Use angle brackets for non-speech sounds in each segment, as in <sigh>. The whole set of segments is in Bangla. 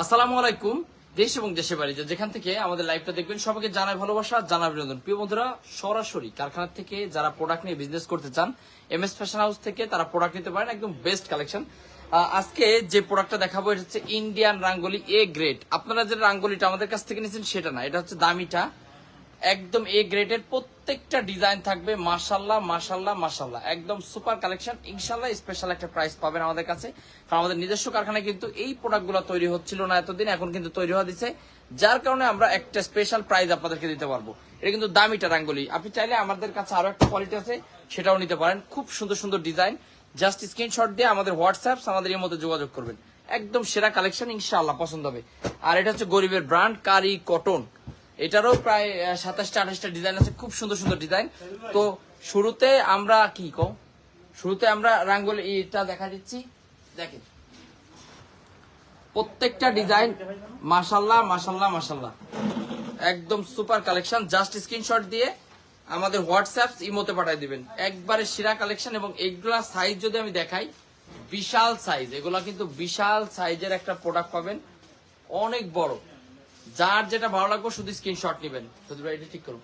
আসসালামু আলাইকুম, দেশ এবং দেশের বাড়ি যে যেখান থেকে আমাদের লাইভটা দেখবেন, সবাইকে জানাই ভালোবাসা জানা বিনোদন প্রিয় বন্ধুরা, সরাসরি কারখানা থেকে যারা প্রোডাক্ট নিয়ে বিজনেস করতে চান এম এস ফ্যাশন হাউস থেকে তারা প্রোডাক্ট নিতে পারেন, একদম বেস্ট কালেকশন আজকে যে প্রোডাক্টটা দেখাবো, এটা হচ্ছে ইন্ডিয়ান রাঙ্গলি এ গ্রেড আপনারা যে রাঙ্গলিটা আমাদের কাছ থেকে নিয়েছেন, সেটা না, এটা হচ্ছে দামিটা একদম এ গ্রেডের প্রত্যেকটা ডিজাইন থাকবে মাশাল্লাহ মাশাল্লাহ মাশাল্লাহ একদম সুপার কালেকশন ইনশাল্লাহ স্পেশাল একটা প্রাইস পাবেন আমাদের কাছে। কারণ আমাদের নিজস্ব কারখানায় কিন্তু এই প্রোডাক্টগুলো তৈরি হচ্ছিল না এতদিন, এখন কিন্তু তৈরি হওয়া দিচ্ছে যার কারণে আমরা একটা স্পেশাল প্রাইস আপনাদেরকে দিতে পারব। এটা কিন্তু দামিটা রাঙ্গুলি। আপনি চাইলে আমাদের কাছে আরও একটা কোয়ালিটি আছে, সেটাও নিতে পারেন। খুব সুন্দর সুন্দর ডিজাইন জাস্ট স্ক্রিনশট দিয়ে আমাদের হোয়াটসঅ্যাপ আমাদের এর মধ্যে যোগাযোগ করবেন। একদম সেরা কালেকশন ইনশাআল্লাহ, পছন্দ হবে। আর এটা হচ্ছে গরিবের ব্র্যান্ড কারি কটন এটারও প্রায় সাতাশটা, আঠাশটা ডিজাইন আছে, খুব সুন্দর সুন্দর ডিজাইন তো শুরুতে আমরা কি কম শুরুতে আমরা রাঙ্গলি, এটা দেখা দিচ্ছি। দেখেন। প্রত্যেকটা ডিজাইন মাশাল্লাহ মাশাল্লাহ মাশাল্লাহ। একদম সুপার কালেকশন জাস্ট স্ক্রিনশট দিয়ে আমাদের হোয়াটসঅ্যাপ ইমোতে পাঠিয়ে দিবেন। একবারে সেরা কালেকশন এবং এইগুলা সাইজ যদি আমি দেখাই, বিশাল সাইজ এগুলা কিন্তু বিশাল সাইজের একটা প্রোডাক্ট পাবেন। অনেক বড়। যার যেটা ভালো লাগবে শুধু স্ক্রিনশট নেবেন। ভাই এটা ঠিক করুন।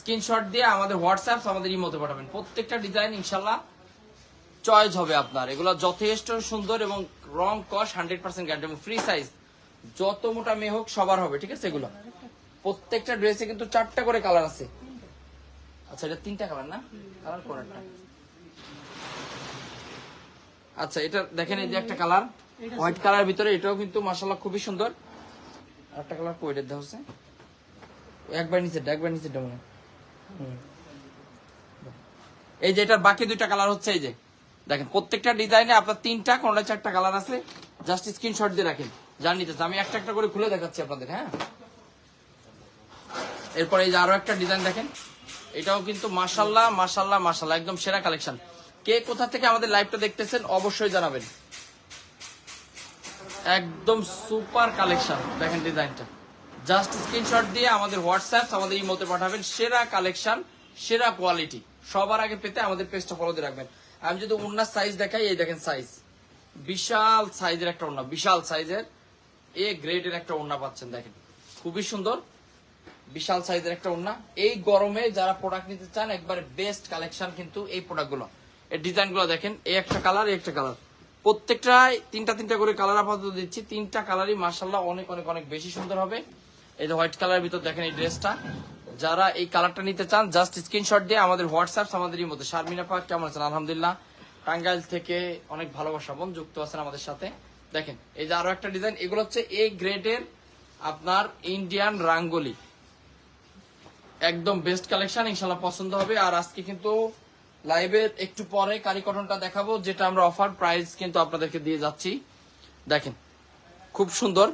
স্ক্রিনশট দিয়ে আমাদের হোয়াটসঅ্যাপ আমাদের ইমোতে পাঠাবেন। প্রত্যেকটা ডিজাইন ইনশাল্লাহ চয়েস হবে আপনার। এগুলো যথেষ্ট সুন্দর এবং রং কস হান্ড্রেড পার্সেন্ট গ্যারান্টি এবং ফ্রি সাইজ যত মোটা মেয়ে হোক সবার হবে ঠিক আছে এগুলো? প্রত্যেকটা ড্রেসে কিন্তু চারটা করে কালার আছে। আচ্ছা এটা তিনটা কালার না? কালার কোনটা আচ্ছা এটা দেখেন এই যে একটা কালার হোয়াইট কালার ভিতরে এটাও কিন্তু মাসাল্লাহ খুবই সুন্দর। একটা কালার কোয়েটের দেওয়া হচ্ছে একবার নিচে একবার নিচে মনে। এই যে এটার বাকি দুইটা কালার হচ্ছে এই যে। দেখেন, প্রত্যেকটা ডিজাইনে আপনার তিনটা, কোনটা চারটা কালার আছে। জাস্ট স্ক্রিনশট দিয়ে রাখেন। জান নিতে আমি একটা একটা করে খুলে দেখাচ্ছি আপনাদের হ্যাঁ? এরপর এই যে আরও একটা ডিজাইন দেখেন। এটাও কিন্তু মাশাল্লাহ মাশাল্লাহ মাশাল্লাহ একদম সেরা কালেকশন কে কোথা থেকে আমাদের লাইভটা দেখতেছেন অবশ্যই জানাবেন। একদম সুপার কালেকশন। দেখেন ডিজাইনটা। জাস্ট স্ক্রিনশট দিয়ে আমাদের হোয়াটসঅ্যাপ আমাদের এই ইমোতে পাঠাবেন। সেরা কালেকশন, সেরা কোয়ালিটি। সবার আগে পেতে আমাদের পেজটা ফলো দিয়ে রাখবেন। আমি যদি ওনার সাইজ দেখাই, এই দেখেন সাইজ বিশাল সাইজের একটা ওড়না, বিশাল সাইজের এ গ্রেডের একটা ওড়না পাচ্ছেন, দেখেন। খুবই সুন্দর, বিশাল সাইজের একটা ওড়না। এই গরমে যারা প্রোডাক্ট নিতে চান, একবারে বেস্ট কালেকশন কিন্তু এই প্রোডাক্টগুলো এই ডিজাইনগুলো দেখেন, এই একটা কালার এই একটা কালার প্রত্যেকটাই তিনটা তিনটা করে কালার আপাতত দিচ্ছি। তিনটা কালারই মার্শাল্লাহ অনেক অনেক অনেক বেশি সুন্দর হবে। এই যে হোয়াইট কালারের ভিতর দেখেন এই ড্রেসটা যারা এই কালারটা নিতে চান জাস্ট স্ক্রিনশট দিয়ে আমাদের হোয়াটসঅ্যাপ আমাদের মধ্যে শারমিনা পাক, কেমন আছেন? আলহামদুলিল্লাহ। টাঙ্গাইল থেকে অনেক ভালোবাসা বোন, যুক্ত আছেন আমাদের সাথে। দেখেন, এই যে আরও একটা ডিজাইন এগুলো হচ্ছে এ গ্রেডের আপনার ইন্ডিয়ান রাঙ্গলি। একদম বেস্ট কালেকশন ইনশাল্লাহ পছন্দ হবে। আর আজকে কিন্তু লাইভের একটু পরে কারি কটনটা দেখাবো, যেটা আমরা অফার প্রাইস কিন্তু আপনাদেরকে দিয়ে যাচ্ছি। দেখেন, খুব সুন্দর।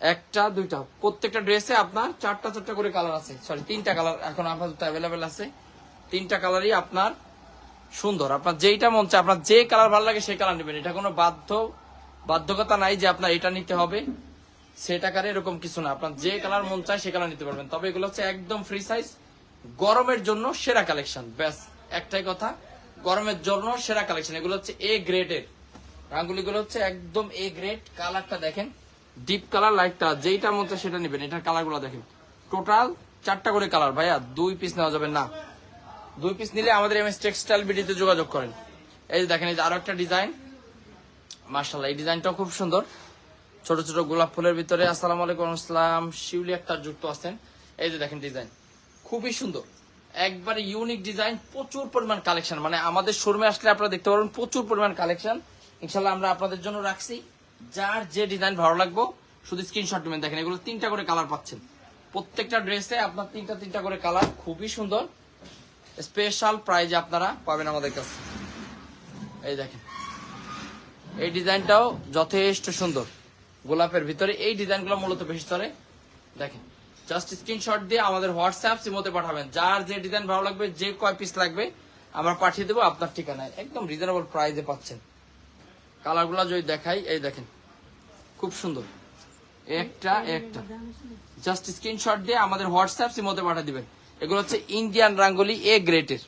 একটা, দুইটা। প্রত্যেকটা ড্রেসে আপনার চারটা চারটা করে কালার আছে। সরি তিনটা কালার এখন আপাতত অ্যাভেলেবেল আছে। তিনটা কালারই আপনার সুন্দর। আপনার যেইটা মন চায়, আপনার যে কালার ভালো লাগে সেই কালার নেবেন। এটা কোনো বাধ্য, বাধ্যকতা নাই যে আপনার এটা নিতে হবে। সে টাকার এরকম কিছু না। আপনার যে কালার মন চায়, সে কালার নিতে পারবেন। তবে এগুলো হচ্ছে একদম ফ্রি সাইজ গরমের জন্য সেরা কালেকশন ব্যাস। একটাই কথা, গরমের জন্য সেরা কালেকশন এগুলো হচ্ছে এ গ্রেডের রাঙ্গুলিগুলো হচ্ছে একদম এ গ্রেড কালারটা দেখেন ডিপ কালার লাইট কালার মন সেটা নেবেন, এটার কালারগুলো দেখেন। টোটাল চারটা করে কালার ভাইয়া, দুই পিস নেওয়া যাবে না। দুই পিস নিলে আমাদের এম এস টেক্সটাইল বিডিতে যোগাযোগ করেন। এই যে দেখেন, এই যে আরও একটা ডিজাইন মার্শাল্লাহ এই ডিজাইনটাও খুব সুন্দর। ছোট ছোট গোলাপ ফুলের ভিতরে, আসসালামু আলাইকুম, আসসালাম। শিউলি একটা যুক্ত আছেন। এই যে দেখেন ডিজাইন খুবই সুন্দর। একবারে ইউনিক ডিজাইন প্রচুর পরিমাণ কালেকশন মানে আমাদের শোরুমে আসলে আপনারা দেখতে পারবেন প্রচুর পরিমাণ কালেকশন ইনশাল্লাহ আমরা আপনাদের জন্য রাখছি। যার যে ডিজাইন ভালো লাগবে, শুধু স্ক্রিনশট নেবেন দেখেন, এগুলো তিনটা করে কালার পাচ্ছেন। প্রত্যেকটা ড্রেসে আপনার তিনটা তিনটা করে কালার খুবই সুন্দর। স্পেশাল প্রাইজে আপনারা পাবেন আমাদের কাছে। এই দেখেন। এই ডিজাইনটাও যথেষ্ট সুন্দর। গোলাপের ভিতরে এই ডিজাইনগুলো মূলত বেশি চলে। দেখেন। জাস্ট স্ক্রিনশট দিয়ে আমাদের হোয়াটসঅ্যাপ সিমোতে পাঠাবেন। যার যে ডিজাইন ভালো লাগবে, যে কয় পিস লাগবে, আমরা পাঠিয়ে দেবো আপনার ঠিকানায়। একদম রিজনেবল প্রাইসে পাচ্ছেন। কালারগুলো যদি দেখাই, এই দেখেন, খুব সুন্দর। একটা একটা। জাস্ট স্ক্রিনশট দিয়ে আমাদের হোয়াটসঅ্যাপ সিমোতে পাঠিয়ে দিবেন। এগুলো হচ্ছে ইন্ডিয়ান রাঙ্গলি এ গ্রেটের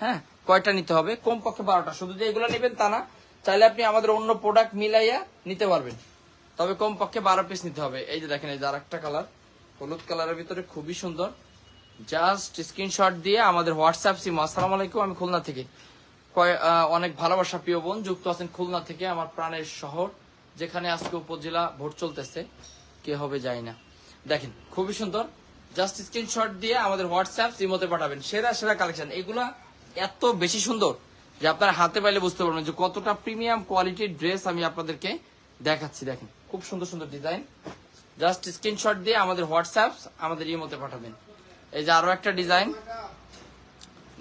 হ্যাঁ কয়টা নিতে হবে? কমপক্ষে বারোটা। শুধু যে এগুলো নেবেন তা না, চাইলে আপনি আমাদের অন্য প্রোডাক্ট মিলাইয়া নিতে পারবেন। তবে কমপক্ষে বারো পিস নিতে হবে। এই যে দেখেন, এই যে আরেকটা কালার হলুদ কালারের ভিতরে খুবই সুন্দর। জাস্ট স্ক্রিনশট দিয়ে আমাদের হোয়াটসঅ্যাপ সিম আসসালামু আলাইকুম, আমি খুলনা থেকে। অনেক ভালোবাসা প্রিয় বোন, যুক্ত আছেন খুলনা থেকে আমার প্রাণের শহর, যেখানে আজকে উপজেলা ভোট চলতেছে। কে হবে যায় না। দেখেন, খুবই সুন্দর। জাস্ট স্ক্রিনশট দিয়ে আমাদের হোয়াটসঅ্যাপ সিমতে পাঠাবেন। সেরা সেরা কালেকশন এগুলা এত বেশি সুন্দর যে আপনারা হাতে পাইলে বুঝতে পারবেন যে কতটা প্রিমিয়াম কোয়ালিটির ড্রেস আমি আপনাদেরকে দেখাচ্ছি। দেখেন, খুব সুন্দর সুন্দর ডিজাইন জাস্ট স্ক্রিনশট দিয়ে আমাদের হোয়াটসঅ্যাপ আমাদের ইমোতে পাঠাবেন। এই যে আরও একটা ডিজাইন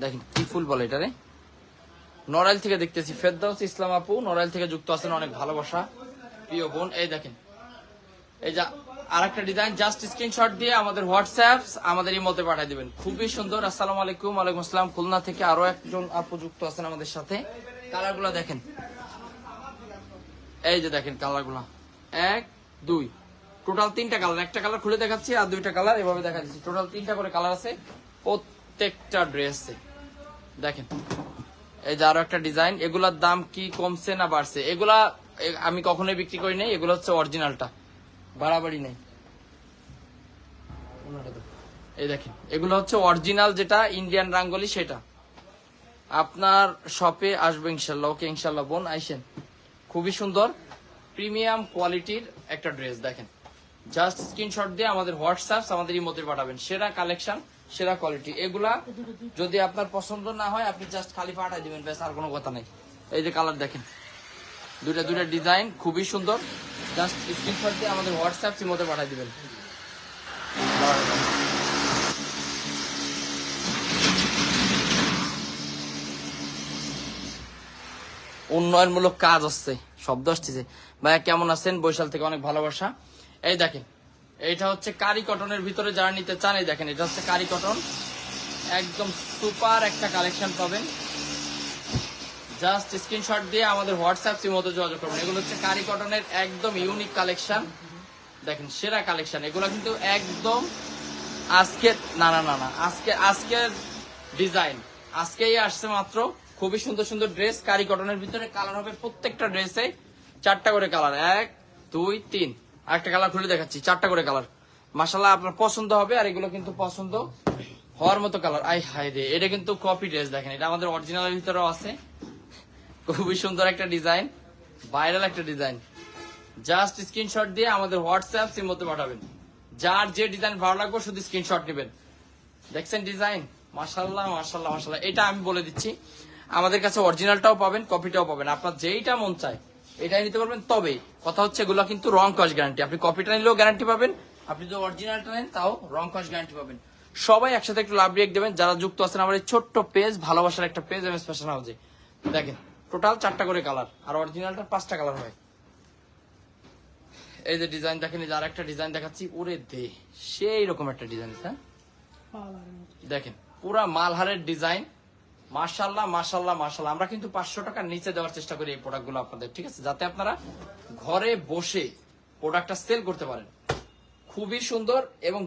দেখেন, কি ফুল বলে এটারে নড়াইল থেকে দেখতেছি। ফেরদাউস ইসলাম আপু, নড়াইল থেকে যুক্ত আছেন অনেক ভালোবাসা। প্রিয় বোন, এই দেখেন। এই যা আর একটা ডিজাইন জাস্ট স্ক্রিনশট দিয়ে আমাদের হোয়াটসঅ্যাপ আমাদের ইমোতে পাঠিয়ে দিবেন। খুবই সুন্দর। আসসালামু আলাইকুম, ওয়ালাইকুম আসসালাম। খুলনা থেকে আরও একজন আপু যুক্ত আছেন আমাদের সাথে। কালারগুলো দেখেন। এই যে দেখেন কালারগুলো। এক, দুই। টোটাল তিনটা কালার একটা কালার খুলে দেখাচ্ছি আর দুইটা কালার এভাবে দেখা যাচ্ছে টোটাল তিনটা করে কালার আছে, প্রত্যেকটা ড্রেসে দেখেন, এই যে আরও একটা ডিজাইন এগুলার দাম কি কমছে না বাড়ছে? এগুলা আমি কখনোই বিক্রি করি নাই, এগুলো হচ্ছে অরিজিনালটা বাড়াবাড়ি নেই। এই দেখেন, এগুলো হচ্ছে অরিজিনাল যেটা ইন্ডিয়ান রাঙ্গলি সেটা। আপনার শপে আসবে ইনশাল্লাহ ওকে ইনশাল্লাহ বোন, আইসেন। খুবই সুন্দর প্রিমিয়াম কোয়ালিটির একটা ড্রেস দেখেন। জাস্ট স্ক্রিনশট দিয়ে আমাদের হোয়াটসঅ্যাপ আমাদের ইমোতে পাঠাবেন। সেরা কালেকশন সেরা কোয়ালিটি এগুলা যদি আপনার পছন্দ না হয়, আপনি জাস্ট খালি পাঠাই দিবেন, ব্যাস, আর কোনো কথা নেই। এই যে কালার দেখেন। দুইটা দুইটা ডিজাইন খুবই সুন্দর। জাস্ট স্ক্রিনশট দিয়ে আমাদের হোয়াটসঅ্যাপ ইমোতে পাঠাই দিবেন। উন্নয়নমূলক কাজ হচ্ছে, শব্দ আসতেছে। ভাইয়া, কেমন আছেন? বৈশাল থেকে অনেক ভালোবাসা। এই দেখেন, এইটা হচ্ছে কারি কটনের ভিতরে যারা নিতে চান, এই দেখেন, এটা হচ্ছে কারি কটন। একদম সুপার একটা কালেকশন পাবেন। জাস্ট স্ক্রিনশট দিয়ে আমাদের হোয়াটসঅ্যাপ মতো যোগাযোগ করবেন। এগুলো হচ্ছে কারি কটনের একদম ইউনিক কালেকশন। দেখেন, সেরা কালেকশন। এগুলো কিন্তু একদম আজকে, না না না না, আজকে, আজকের ডিজাইন। আজকেই আসছে মাত্র। খুবই সুন্দর সুন্দর ড্রেস। কারি কটনের ভিতরে কালার হবে প্রত্যেকটা ড্রেসে চারটা করে কালার এক, দুই, তিন। আরেকটা কালার খুলে দেখাচ্ছি, চারটা করে কালার মাসাল্লাহ আপনার পছন্দ হবে আর এগুলো কিন্তু পছন্দ হওয়ার মতো কালার আই হাই রে, এটা কিন্তু কপি ড্রেস দেখেন, এটা আমাদের অরিজিনালের ভিতরেও আছে। খুবই সুন্দর একটা ডিজাইন ভাইরাল একটা ডিজাইন জাস্ট স্ক্রিনশট দিয়ে আমাদের হোয়াটসঅ্যাপ সিম মধ্যে পাঠাবেন। যার যে ডিজাইন ভালো লাগবে শুধু স্ক্রিনশট নেবেন। দেখছেন ডিজাইন মাশাল্লাহ মাশাল্লাহ মাশাল্লাহ এটা আমি বলে দিচ্ছি, আমাদের কাছে অরিজিনালটাও পাবেন কপিটাও পাবেন। আপনার যেইটা মন চায়। এটাই নিতে পারবেন। তবে কথা হচ্ছে এগুলো কিন্তু রং কস গ্যারান্টি আপনি কপিটা নিলেও গ্যারান্টি পাবেন আপনি যদি অরিজিনালটা নেন তাও রং কস গ্যারান্টি পাবেন। সবাই একসাথে একটু লাভ রিয়েক্ট দেবেন। যারা যুক্ত আছেন আমার এই ছোট্ট পেজ ভালোবাসার একটা পেজ এম এস ফ্যাশন হাউসে দেখেন টোটাল চারটা করে কালার আর অরিজিনালটা পাঁচটা কালার হয়। এই যে ডিজাইন দেখেন এই একটা ডিজাইন দেখাচ্ছি। ওরে দে সেই রকম একটা ডিজাইন হ্যাঁ? দেখেন পুরা মালহারের ডিজাইন মার্শাল্লাহ মার্শাল্লাহ মার্শাল্লাহ আমরা কিন্তু পাঁচশো টাকার নিচে দেওয়ার চেষ্টা করি এই প্রোডাক্টগুলো আপনাদের, ঠিক আছে? যাতে আপনারা ঘরে বসে প্রোডাক্টটা সেল করতে পারেন। খুবই সুন্দর এবং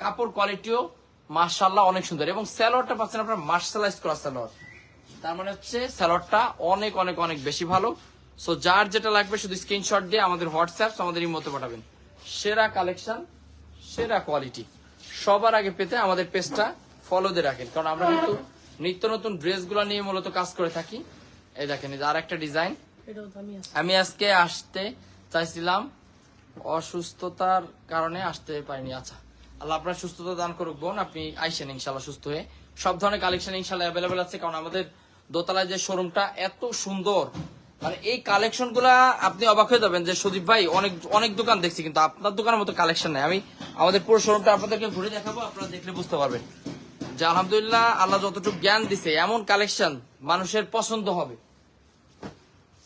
কাপড় কোয়ালিটিও মার্শাল্লাহ অনেক সুন্দর। এবং স্যালোয়ারটা পাচ্ছেন আপনার মার্শালাইজ করা স্যালোয়ার তার মানে হচ্ছে স্যালোয়ারটা অনেক অনেক অনেক বেশি ভালো। সো যার যেটা লাগবে শুধু স্ক্রিনশট দিয়ে আমাদের হোয়াটসঅ্যাপ আমাদের ইমোতে পাঠাবেন। সেরা কালেকশন সেরা কোয়ালিটি সবার আগে পেতে আমাদের পেজটা ফলো দিয়ে রাখেন। কারণ আমরা কিন্তু নিত্য নতুন ড্রেসগুলো নিয়ে মূলত কাজ করে থাকি। এই দেখেন আর একটা ডিজাইন। আমি আজকে আসতে চাইছিলাম অসুস্থতার কারণে আসতে পারিনি। আচ্ছা আল্লাহ আপনার সুস্থতা দান করুক বোন। আপনি আইসেন ইনশাল্লাহ সুস্থ হয়ে। সব ধরনের কালেকশন ইনশাল্লাহ অ্যাভেলেবেল আছে কারণ আমাদের দোতলায় যে শোরুমটা এত সুন্দর। মানে এই কালেকশনগুলা আপনি অবাক হয়ে যাবেন যে সুদীপ ভাই অনেক অনেক দোকান দেখছি কিন্তু আপনার দোকানের মতো কালেকশন নাই। আমি আমাদের পুরো শোরুমটা আপনাদেরকে ঘুরে দেখাবো আপনারা দেখলে বুঝতে পারবেন। যে আলহামদুলিল্লাহ আল্লাহ যতটুকু জ্ঞান দিছে, এমন কালেকশন মানুষের পছন্দ হবে।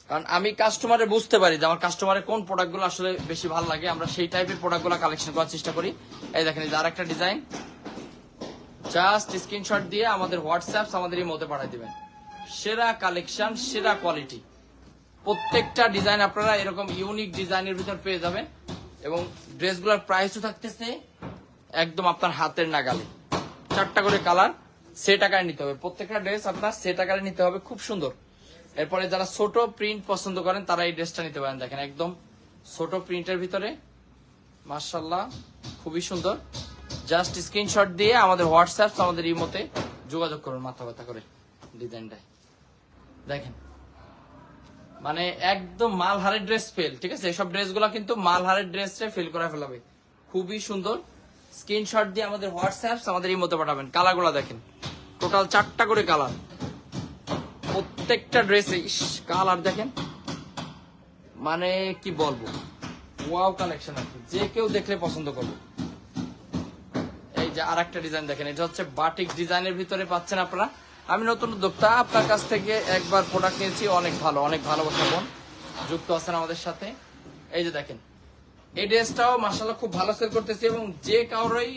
কারণ আমি কাস্টমারে বুঝতে পারি যে আমার কাস্টমারের কোন প্রোডাক্টগুলো আসলে বেশি ভালো লাগে। আমরা সেই টাইপের প্রোডাক্টগুলো কালেকশন করার চেষ্টা করি। এই দেখেন যে আরেকটা ডিজাইন জাস্ট স্ক্রিনশট দিয়ে আমাদের হোয়াটসঅ্যাপ আমাদের মধ্যে পাঠিয়ে দিবেন। সেরা কালেকশন সেরা কোয়ালিটি প্রত্যেকটা ডিজাইন আপনারা এরকম ইউনিক ডিজাইনের ভিতর পেয়ে যাবেন। এবং ড্রেসগুলোর প্রাইসও থাকতেছে একদম আপনার হাতের নাগালে। চারটা করে কালার, সে টাকায় নিতে হবে। প্রত্যেকটা ড্রেস আপনার সে টাকায় নিতে হবে, খুব সুন্দর। এরপরে যারা ছোট প্রিন্ট পছন্দ করেন, তারা এই ড্রেসটা নিতে পারেন। দেখেন একদম ছোট প্রিন্টের ভিতরে মার্শাল্লাহ খুবই সুন্দর। জাস্ট স্ক্রিনশট দিয়ে আমাদের হোয়াটসঅ্যাপ আমাদের ইমোতে যোগাযোগ করুন মাথা ব্যথা করে ডিজাইনটায়। দেখেন মানে একদম মালহারের ড্রেস ফেল ঠিক আছে? এসব ড্রেসগুলো কিন্তু মাল হারের ড্রেসটা ফেল করে ফেলাবে। খুবই সুন্দর। স্ক্রিনশট দিয়ে আমাদের হোয়াটসঅ্যাপ, আমাদের ইমোতে পাঠাবেন। কালারগুলো দেখেন। টোটাল চারটা করে কালার। প্রত্যেকটা ড্রেসে কালার দেখেন। মানে কি বলব? ওয়াও কালেকশন আছে যে কেউ দেখলে পছন্দ করবে। এই যে আর একটা ডিজাইন দেখেন। এটা হচ্ছে বাটিক ডিজাইনের ভিতরে পাচ্ছেন আপনারা। আমি নতুন উদ্যোক্তা, আপনার কাছ থেকে একবার প্রোডাক্ট নিয়েছি। অনেক ভালো, অনেক ভালোবাসা বোন। যুক্ত আছেন আমাদের সাথে। এই যে দেখেন। এই ড্রেসটাও মাসাল্লাহ খুব ভালো সেল করতেছি এবং যে কারোরই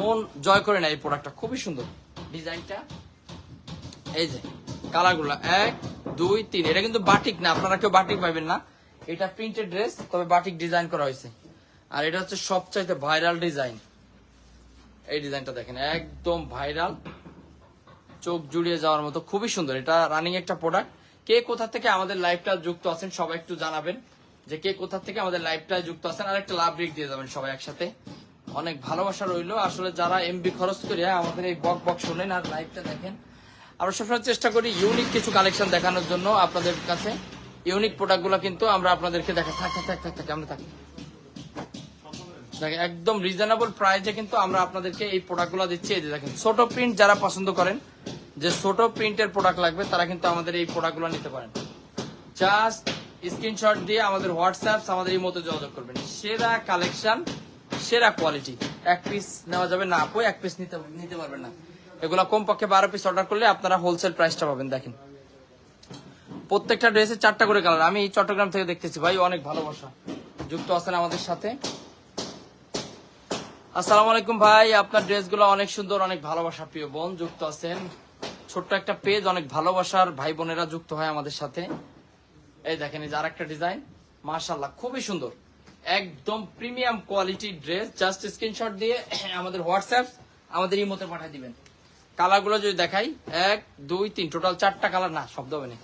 মন জয় করে না এই প্রোডাক্টটা খুবই সুন্দর। ডিজাইনটা, এই যে, কালারগুলো এক, দুই, তিন। এটা কিন্তু বাটিক না, আপনারা কেউ বাটিক পাবেন না। এটা প্রিন্টেড ড্রেস তবে বাটিক ডিজাইন করা হয়েছে। আর এটা হচ্ছে সবচাইতে ভাইরাল ডিজাইন এই ডিজাইনটা দেখেন, একদম ভাইরাল চোখ জুড়িয়ে যাওয়ার মতো। খুবই সুন্দর। এটা রানিং একটা প্রোডাক্ট কে কোথা থেকে আমাদের লাইভটা যুক্ত আছেন সবাই একটু জানাবেন। যে কে কোথা থেকে আমাদের লাইভটা যুক্ত আছেন আর একটা লাভ রেক দিয়ে যাবেন সবাই একসাথে। অনেক ভালোবাসা রইল। আসলে যারা এমবি খরচ করে আমাদের এই বক বক শোনেন আর লাইভটা দেখেন, আমরা সবসময় চেষ্টা করি ইউনিক কিছু কালেকশন দেখানোর জন্য আপনাদের কাছে। ইউনিক প্রোডাক্টগুলো কিন্তু আমরা আপনাদেরকে দেখা থাক থাক থাক থাক আমরা থাকি। একদম রিজনেবল প্রাইসে কিন্তু আমরা আপনাদেরকে এই প্রোডাক্টগুলো দিচ্ছি। এই যে দেখেন, ছোট প্রিন্ট যারা পছন্দ করেন, যে ছোট প্রিন্টের প্রোডাক্ট লাগবে, তারা কিন্তু আমাদের এই প্রোডাক্টগুলো নিতে পারেন। জাস্ট স্ক্রিনশট দিয়ে আমাদের হোয়াটসঅ্যাপ আমাদের এই মতো যোগাযোগ করবেন। সেরা কালেকশন, সেরা কোয়ালিটি। এক পিস নেওয়া যাবে না আপু, এক পিস নিতে নিতে পারবেন না। এগুলো কমপক্ষে বারো পিস অর্ডার করলে আপনারা হোলসেল প্রাইসটা পাবেন, দেখেন। প্রত্যেকটা ড্রেসে চারটা করে কালার আমি চট্টগ্রাম থেকে দেখতেছি, ভাই, অনেক ভালোবাসা। যুক্ত আছেন আমাদের সাথে। আসসালামু আলাইকুম ভাই, আপনার ড্রেসগুলো অনেক সুন্দর, অনেক ভালোবাসা, প্রিয় বোন। যুক্ত আছেন। ছোট্ট একটা পেজ অনেক ভালোবাসার ভাই বোনেরা যুক্ত হয় আমাদের সাথে। এই দেখেন এই যে আরেকটা ডিজাইন মার্শাল্লাহ খুবই সুন্দর। একদম premium quality dress just screenshot দিয়ে <clears throat> আমাদের হোয়াটসঅ্যাপ আমাদের ইমোতে পাঠিয়ে দিবেন। কালারগুলো যদি দেখাই, এক, দুই, তিন টোটাল চারটা কালার, না, শব্দ হবে না।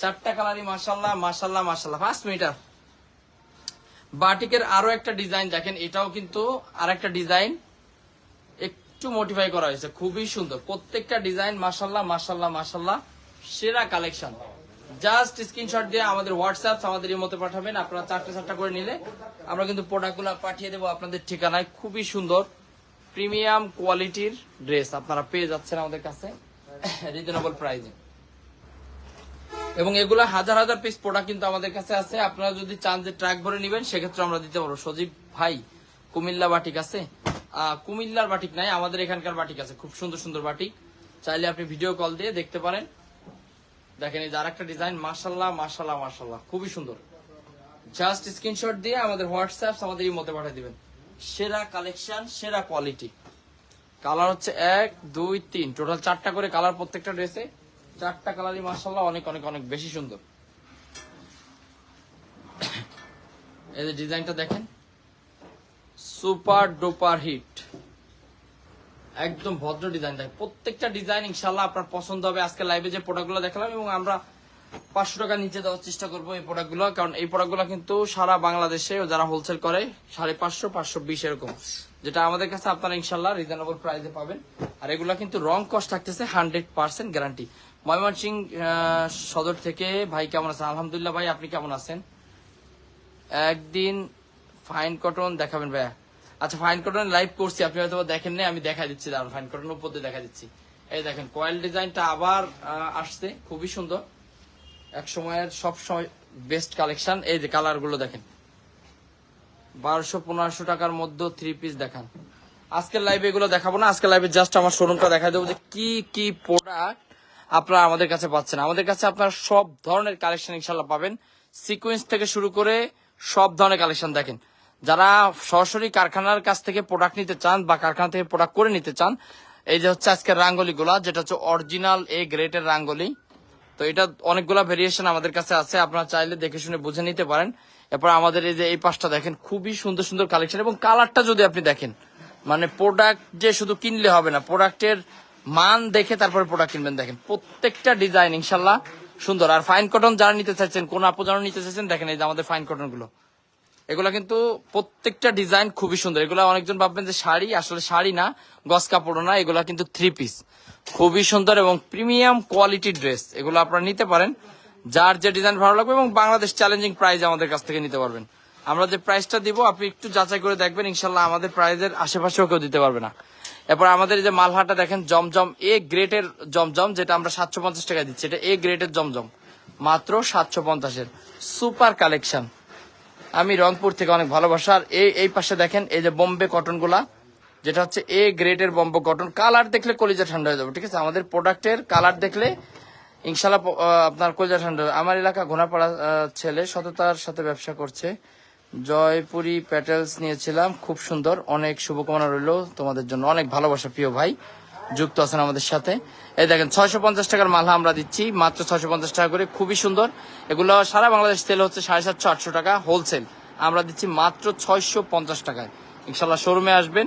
চারটা কালারই মার্শাল্লাহ মার্শাল্লাহ মার্শাল্লাহ পাঁচ মিটার। বাটিকের আরও একটা ডিজাইন দেখেন, এটাও কিন্তু আর একটা ডিজাইন একটু মডিফাই করা হয়েছে, খুবই সুন্দর। প্রত্যেকটা ডিজাইন মাসাল্লাহ মাসাল্লাহ মাসাল্লাহ সেরা কালেকশন জাস্ট স্ক্রিনশট দিয়ে আমাদের হোয়াটসঅ্যাপ আমাদের এই মতো পাঠাবেন। আপনারা চারটা চারটা করে নিলে আমরা কিন্তু প্রোডাক্টগুলো পাঠিয়ে দেবো আপনাদের ঠিকানায়। খুবই সুন্দর প্রিমিয়াম কোয়ালিটির ড্রেস আপনারা পেয়ে যাচ্ছেন আমাদের কাছে। রিজনেবল প্রাইসে এবং এগুলো হাজার হাজার পিস প্রোডাক্ট কিন্তু আমাদের কাছে আছে। আপনারা যদি চান যে ট্রাক ভরে নেবেন, সেক্ষেত্রে আমরা দিতে পারব। সজীব ভাই, কুমিল্লা বাটিক আছে? কুমিল্লার বাটিক নাই, আমাদের এখানকার বাটিক আছে। খুব সুন্দর সুন্দর বাটিক। চাইলে আপনি ভিডিও কল দিয়ে দেখতে পারেন। দেখেন এই যে আরেকটা ডিজাইন মার্শাল্লাহ মার্শাল্লাহ মার্শাল্লাহ খুবই সুন্দর। জাস্ট স্ক্রিনশট দিয়ে আমাদের হোয়াটসঅ্যাপ আমাদের এই মতে পাঠিয়ে দিবেন। সেরা কালেকশন সেরা কোয়ালিটি কালার হচ্ছে এক, দুই, তিন। টোটাল চারটা করে কালার প্রত্যেকটা ড্রেসে চারটা কালারই মার্শাল্লাহ অনেক অনেক অনেক বেশি সুন্দর। এই যে ডিজাইনটা দেখেন। সুপার ডুপার হিট একদম ভদ্র ডিজাইন দেখেন প্রত্যেকটা ডিজাইন ইনশাল্লাহ আপনার পছন্দ হবে। আজকে লাইভে যে প্রোডাক্টগুলো দেখালাম এবং আমরা পাঁচশো টাকা নিচে দেওয়ার চেষ্টা করব এই প্রোডাক্টগুলো কারণ এই প্রোডাক্টগুলো কিন্তু সারা বাংলাদেশে যারা হোলসেল করে, সাড়ে পাঁচশো পাঁচশো বিশ এরকম। যেটা আমাদের কাছে আপনারা ইনশাল্লাহ রিজনেবল প্রাইসে পাবেন। আর এগুলো কিন্তু রং কস্ট থাকতেছে হান্ড্রেড পার্সেন্ট গ্যারান্টি ময়মনসিং সদর থেকে, ভাই, কেমন আছেন? আলহামদুলিল্লাহ ভাই, আপনি কেমন আছেন? একদিন ফাইন কটন দেখাবেন ভাইয়া। আচ্ছা ফাইন কটন লাইভ করছি, আপনি হয়তো দেখেন নাই, আমি দেখা দিচ্ছি, দাঁড়ান ফাইন কটন উপর দেখা দিচ্ছি। এই দেখেন কয়েল ডিজাইনটা আবার আসছে, খুবই সুন্দর। এক সময়ের সব সময় বেস্ট কালেকশন এই যে কালারগুলো দেখেন। বারোশো পনেরোশো টাকার মধ্যে থ্রি পিস দেখান। আজকের লাইভে এগুলো দেখাবো না, আজকের লাইভে জাস্ট আমার শোরুমটা দেখা দেবো যে কি কি প্রোডাক্ট আপনারা আমাদের কাছে পাচ্ছেন। আমাদের কাছে আপনারা সব ধরনের কালেকশন ইনশাল্লাহ পাবেন। সিকোয়েন্স থেকে শুরু করে সব ধরনের কালেকশন দেখেন। যারা সরাসরি কারখানার কাছ থেকে প্রোডাক্ট নিতে চান বা কারখানা থেকে প্রোডাক্ট করে নিতে চান, এই যে হচ্ছে আজকের রাঙ্গলি গুলা যেটা হচ্ছে অরিজিনাল এ গ্রেটের রাঙ্গলি। তো এটা অনেকগুলা ভেরিয়েশন আমাদের কাছে আছে, আপনারা চাইলে দেখে শুনে বুঝে নিতে পারেন। এরপর আমাদের এই যে এই পাশটা দেখেন, খুবই সুন্দর সুন্দর কালেকশন এবং কালারটা যদি আপনি দেখেন মানে প্রোডাক্ট যে শুধু কিনলে হবে না প্রোডাক্টের মান দেখে তারপরে প্রোডাক্ট কিনবেন দেখেন। প্রত্যেকটা ডিজাইন ইনশাল্লাহ সুন্দর। আর ফাইন কটন যারা নিতে চাইছেন, কোন আপু যারা নিতে চাইছেন, দেখেন এই যে আমাদের ফাইন কটনগুলো। এগুলা কিন্তু প্রত্যেকটা ডিজাইন খুবই সুন্দর। এগুলা অনেকজন ভাববেন যে শাড়ি, আসলে শাড়ি না গস কাপড় না, এগুলা কিন্তু থ্রি পিস খুবই সুন্দর এবং প্রিমিয়াম কোয়ালিটি ড্রেস এগুলো আপনারা নিতে পারেন। যার যে ডিজাইন ভালো লাগবে এবং বাংলাদেশ চ্যালেঞ্জিং প্রাইস আমাদের কাছ থেকে নিতে পারবেন। আমরা যে প্রাইসটা দিব, আপনি একটু যাচাই করে দেখবেন ইনশাল্লাহ আমাদের প্রাইজের আশেপাশেও কেউ দিতে পারবে না। এরপর আমাদের যে মালহাটা দেখেন, জমজম এ গ্রেটের জমজম, যেটা আমরা সাতশো পঞ্চাশ টাকা দিচ্ছি, এটা এ গ্রেটের জমজম। মাত্র সাতশো পঞ্চাশের। সুপার কালেকশন আমি রংপুর থেকে অনেক ভালোবাসা আর এই এই পাশে দেখেন, এই যে বোম্বে কটনগুলা যেটা হচ্ছে এ গ্রেডের বোম্বে কটন। কালার দেখলে কলিজা ঠান্ডা হয়ে যাবে, ঠিক আছে? আমাদের প্রোডাক্টের কালার দেখলে ইনশাল্লাহ আপনার কলিজা ঠান্ডা হবে আমার এলাকা ঘোনাপাড়া ছেলে সততার সাথে ব্যবসা করছে। জয়পুরি প্যাটেলস নিয়েছিলাম, খুব সুন্দর। অনেক শুভকামনা রইল তোমাদের জন্য। অনেক ভালোবাসা, প্রিয় ভাই। যুক্ত আছেন আমাদের সাথে। এই দেখেন, ছয়শো পঞ্চাশ টাকার মালহা আমরা দিচ্ছি, মাত্র ছয়শো পঞ্চাশ টাকা করে। খুবই সুন্দর। এগুলো সারা বাংলাদেশ তেল হচ্ছে সাড়ে সাতশো, আটশো টাকা হোলসেল আমরা দিচ্ছি মাত্র ছয়শো পঞ্চাশ টাকায়। ইনশাল্লাহ শোরুমে আসবেন,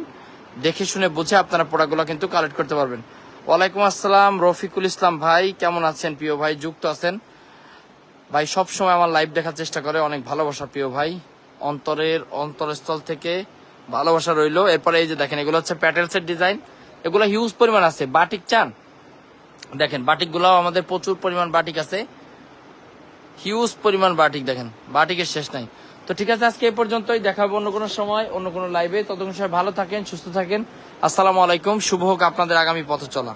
দেখে শুনে বুঝে আপনারা প্রোডাক্টগুলো কিন্তু কালেক্ট করতে পারবেন। ওয়ালাইকুম আসসালাম, রফিকুল ইসলাম ভাই, কেমন আছেন প্রিয় ভাই? যুক্ত আছেন। ভাই সব সময় আমার লাইভ দেখার চেষ্টা করে, অনেক ভালোবাসা প্রিয় ভাই। অন্তরের অন্তরস্থল থেকে ভালোবাসা রইল। এরপরে এই যে দেখেন, এগুলো হচ্ছে প্যাটেলসের ডিজাইন এগুলো হিউজ পরিমাণ আছে। বাটিক চান? দেখেন বাটিক গুলাও আমাদের প্রচুর পরিমাণ বাটিক আছে। হিউজ পরিমাণ বাটিক, দেখেন। বাটিকের শেষ নাই। তো ঠিক আছে, আজকে এই পর্যন্তই। দেখাবো অন্য কোনো সময়, অন্য কোনো লাইভে ততক্ষণ সবাই ভালো থাকেন, সুস্থ থাকেন। আসসালামু আলাইকুম। শুভ হোক আপনাদের আগামী পথ চলা